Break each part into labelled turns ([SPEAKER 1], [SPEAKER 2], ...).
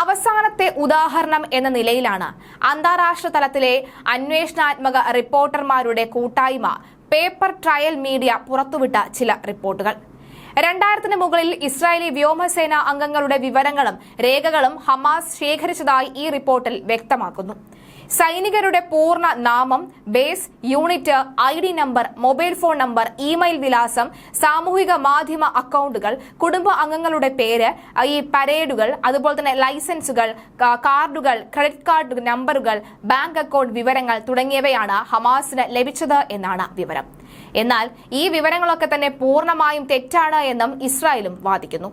[SPEAKER 1] അവസാനത്തെ ഉദാഹരണം എന്ന നിലയിലാണ്. അന്താരാഷ്ട്ര തലത്തിലെ അന്വേഷണാത്മക റിപ്പോർട്ടർമാരുടെ കൂട്ടായ്മ പേപ്പർ ട്രയൽ മീഡിയ പുറത്തുവിട്ട ചില റിപ്പോർട്ടുകൾ. രണ്ടായിരത്തിന് മുകളിൽ ഇസ്രായേലി വ്യോമസേന അംഗങ്ങളുടെ വിവരങ്ങളും രേഖകളും ഹമാസ് ശേഖരിച്ചതായി ഈ റിപ്പോർട്ടിൽ വ്യക്തമാക്കുന്നു. സൈനികരുടെ പൂർണ നാമം base unit I D number mobile phone number email വിലാസം സാമൂഹിക മാധ്യമ അക്കൗണ്ടുകൾ കുടുംബ അംഗങ്ങളുടെ പേര് ഈ പരേഡുകൾ അതുപോലെ തന്നെ ലൈസൻസുകൾ കാർഡുകൾ ക്രെഡിറ്റ് കാർഡ് നമ്പറുകൾ ബാങ്ക് അക്കൗണ്ട് വിവരങ്ങൾ തുടങ്ങിയവയാണ് ഹമാസിന് ലഭിച്ചത് എന്നാണ് വിവരം. എന്നാൽ ഈ വിവരങ്ങളൊക്കെ തന്നെ പൂർണമായും തെറ്റാണ് എന്നും ഇസ്രായേലും വാദിക്കുന്നു.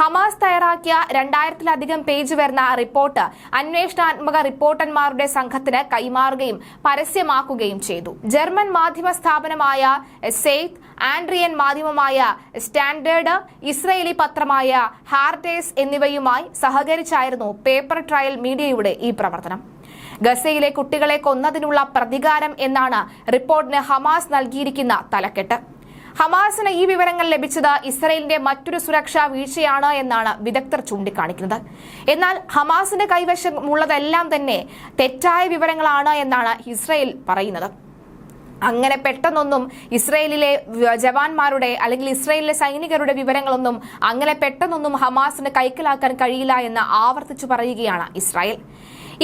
[SPEAKER 1] ഹമാസ് തയ്യാറാക്കിയ രണ്ടായിരത്തിലധികം പേജ് വരുന്ന റിപ്പോർട്ട് അന്വേഷണാത്മക റിപ്പോർട്ടർമാരുടെ സംഘത്തിന് കൈമാറുകയും പരസ്യമാക്കുകയും ചെയ്തു. ജർമ്മൻ മാധ്യമ സ്ഥാപനമായ സെയ്ത്ത് ആൻഡ്രിയൻ മാധ്യമമായ സ്റ്റാൻഡേർഡ് ഇസ്രയേലി പത്രമായ ഹാർട്ടേസ് എന്നിവയുമായി സഹകരിച്ചായിരുന്നു പേപ്പർ ട്രയൽ മീഡിയയുടെ ഈ പ്രവർത്തനം. ഗസയിലെ കുട്ടികളെ കൊന്നതിനുള്ള പ്രതികാരം എന്നാണ് റിപ്പോർട്ടിന് ഹമാസ് നൽകിയിരിക്കുന്ന തലക്കെട്ട്. ഹമാസിന് ഈ വിവരങ്ങൾ ലഭിച്ചത് ഇസ്രയേലിന്റെ മറ്റൊരു സുരക്ഷാ വീഴ്ചയാണ് എന്നാണ് വിദഗ്ധർ ചൂണ്ടിക്കാണിക്കുന്നത്. എന്നാൽ ഹമാസിന്റെ കൈവശമുള്ളതെല്ലാം തന്നെ തെറ്റായ വിവരങ്ങളാണ് എന്നാണ് ഇസ്രയേൽ പറയുന്നത്. അങ്ങനെ പെട്ടെന്നൊന്നും ഇസ്രയേലിലെ ജവാന്മാരുടെ അല്ലെങ്കിൽ ഇസ്രയേലിലെ സൈനികരുടെ വിവരങ്ങളൊന്നും അങ്ങനെ പെട്ടെന്നൊന്നും ഹമാസിന് കൈക്കലാക്കാൻ കഴിയില്ല എന്ന് ആവർത്തിച്ചു പറയുകയാണ് ഇസ്രായേൽ.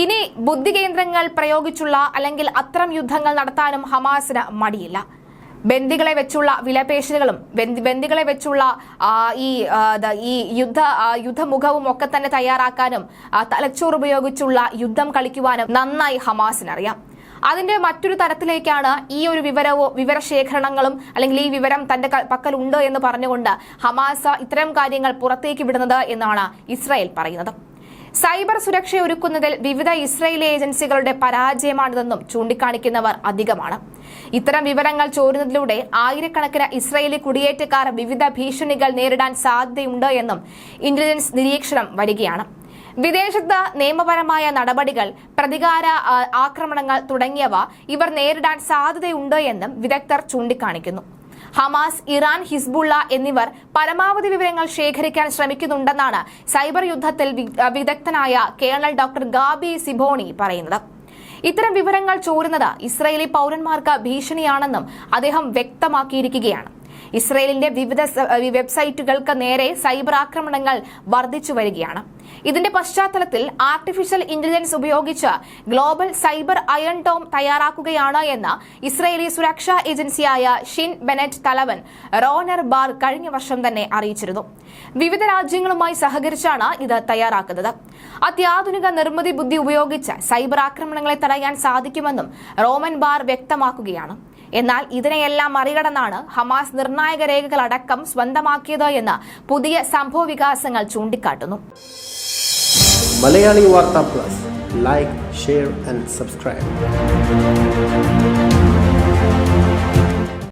[SPEAKER 1] ഇനി ബുദ്ധി കേന്ദ്രങ്ങൾ പ്രയോഗിച്ചുള്ള അല്ലെങ്കിൽ അത്തരം യുദ്ധങ്ങൾ നടത്താനും ഹമാസിന് മടിയില്ല. ബന്ദികളെ വെച്ചുള്ള വിലപേശലുകളും ബന്ദി- ബന്ദികളെ വെച്ചുള്ള ഈ ഈ യുദ്ധ യുദ്ധമുഖവും ഒക്കെ തന്നെ തയ്യാറാക്കാനും തലച്ചോർ ഉപയോഗിച്ചുള്ള യുദ്ധം കളിക്കുവാനും നന്നായി ഹമാസിനറിയാം. അതിന്റെ മറ്റൊരു തരത്തിലേക്കാണ് ഈ ഒരു വിവരവോ വിവരശേഖരണങ്ങളും അല്ലെങ്കിൽ ഈ വിവരം തന്റെ പക്കലുണ്ട് എന്ന് പറഞ്ഞുകൊണ്ട് ഹമാസ ഇത്തരം കാര്യങ്ങൾ പുറത്തേക്ക് വിടുന്നത് എന്നാണ് ഇസ്രായേൽ പറയുന്നത്. സൈബർ സുരക്ഷ ഒരുക്കുന്നതിൽ വിവിധ ഇസ്രയേലി ഏജൻസികളുടെ പരാജയമാണിതെന്നും ചൂണ്ടിക്കാണിക്കുന്നവർ അധികമാണ്. ഇത്തരം വിവരങ്ങൾ ചോരുന്നതിലൂടെ ആയിരക്കണക്കിന് ഇസ്രയേലി കുടിയേറ്റക്കാർ വിവിധ ഭീഷണികൾ നേരിടാൻ സാധ്യതയുണ്ട് എന്നും ഇന്റലിജൻസ് നിരീക്ഷണം വരികയാണ്. വിദേശത്ത് നിയമപരമായ നടപടികൾ പ്രതികാര ആക്രമണങ്ങൾ തുടങ്ങിയവ ഇവർ നേരിടാൻ സാധ്യതയുണ്ട് എന്നും വിദഗ്ധർ ചൂണ്ടിക്കാണിക്കുന്നു. ഹമാസ് ഇറാൻ ഹിസ്ബുള്ള എന്നിവർ പരമാവധി വിവരങ്ങൾ ശേഖരിക്കാൻ ശ്രമിക്കുന്നുണ്ടെന്നാണ് സൈബർ യുദ്ധത്തിൽ വിദഗ്ധനായ കേണൽ ഡോക്ടർ ഗാബി സിബോണി പറയുന്നത്. ഇത്തരം വിവരങ്ങൾ ചോരുന്നത് ഇസ്രയേലി പൗരന്മാർക്ക് ഭീഷണിയാണെന്നും അദ്ദേഹം വ്യക്തമാക്കിയിരിക്കുകയാണ്. ഇസ്രയേലിന്റെ വിവിധ വെബ്സൈറ്റുകൾക്ക് നേരെ സൈബർ ആക്രമണങ്ങൾ വർദ്ധിച്ചു വരികയാണ്. ഇതിന്റെ പശ്ചാത്തലത്തിൽ ആർട്ടിഫിഷ്യൽ ഇന്റലിജൻസ് ഉപയോഗിച്ച് ഗ്ലോബൽ സൈബർ അയൺ ടോം തയ്യാറാക്കുകയാണ് എന്ന് ഇസ്രയേലി സുരക്ഷാ ഏജൻസിയായ ഷിൻ ബെനറ്റ് തലവൻ റോനർ ബാർ കഴിഞ്ഞ വർഷം തന്നെ അറിയിച്ചിരുന്നു. വിവിധ രാജ്യങ്ങളുമായി സഹകരിച്ചാണ് ഇത് തയ്യാറാക്കുന്നത്. അത്യാധുനിക നിർമ്മിതി ബുദ്ധി ഉപയോഗിച്ച് സൈബർ ആക്രമണങ്ങളെ തടയാൻ സാധിക്കുമെന്നും റോമൻ ബാർ വ്യക്തമാക്കുകയാണ്. എന്നാൽ ഇതിനെയെല്ലാം മറികടന്നാണ് ഹമാസ് നിർണായക രേഖകളടക്കം സ്വന്തമാക്കിയത് എന്ന് പുതിയ സംഭവ വികാസങ്ങൾ ചൂണ്ടിക്കാട്ടുന്നു.
[SPEAKER 2] മലയാളി വാർത്താ plus. Like share and subscribe